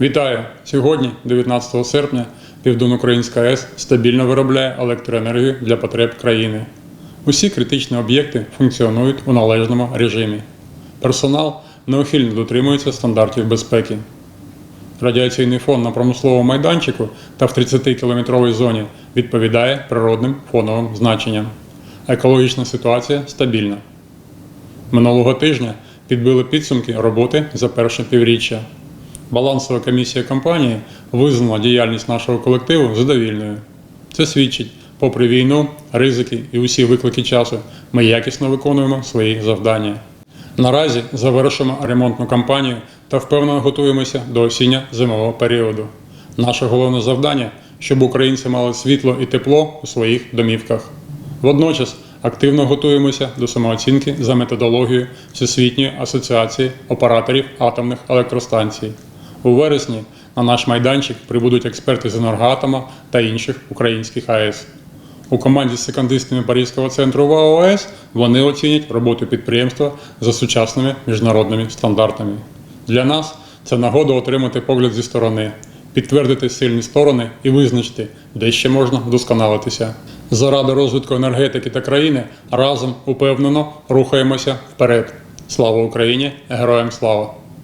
Вітаю! Сьогодні, 19 серпня, Південноукраїнська АЕС стабільно виробляє електроенергію для потреб країни. Усі критичні об'єкти функціонують у належному режимі. Персонал неухильно дотримується стандартів безпеки. Радіаційний фон на промисловому майданчику та в 30-кілометровій зоні відповідає природним фоновим значенням. Екологічна ситуація стабільна. Минулого тижня підбили підсумки роботи за перше півріччя. Балансова комісія компанії визнала діяльність нашого колективу задовільною. Це свідчить, попри війну, ризики і усі виклики часу, ми якісно виконуємо свої завдання. Наразі завершимо ремонтну кампанію та впевнено готуємося до осінньо-зимового періоду. Наше головне завдання, щоб українці мали світло і тепло у своїх домівках. Водночас активно готуємося до самооцінки за методологією Всесвітньої асоціації операторів атомних електростанцій. У вересні на наш майданчик прибудуть експерти з енергоатома та інших українських АЕС. У команді з секондистами Паризького центру ВАО АЕС вони оцінять роботу підприємства за сучасними міжнародними стандартами. Для нас це нагода отримати погляд зі сторони, підтвердити сильні сторони і визначити, де ще можна вдосконалитися. Заради розвитку енергетики та країни разом упевнено рухаємося вперед. Слава Україні! Героям слава!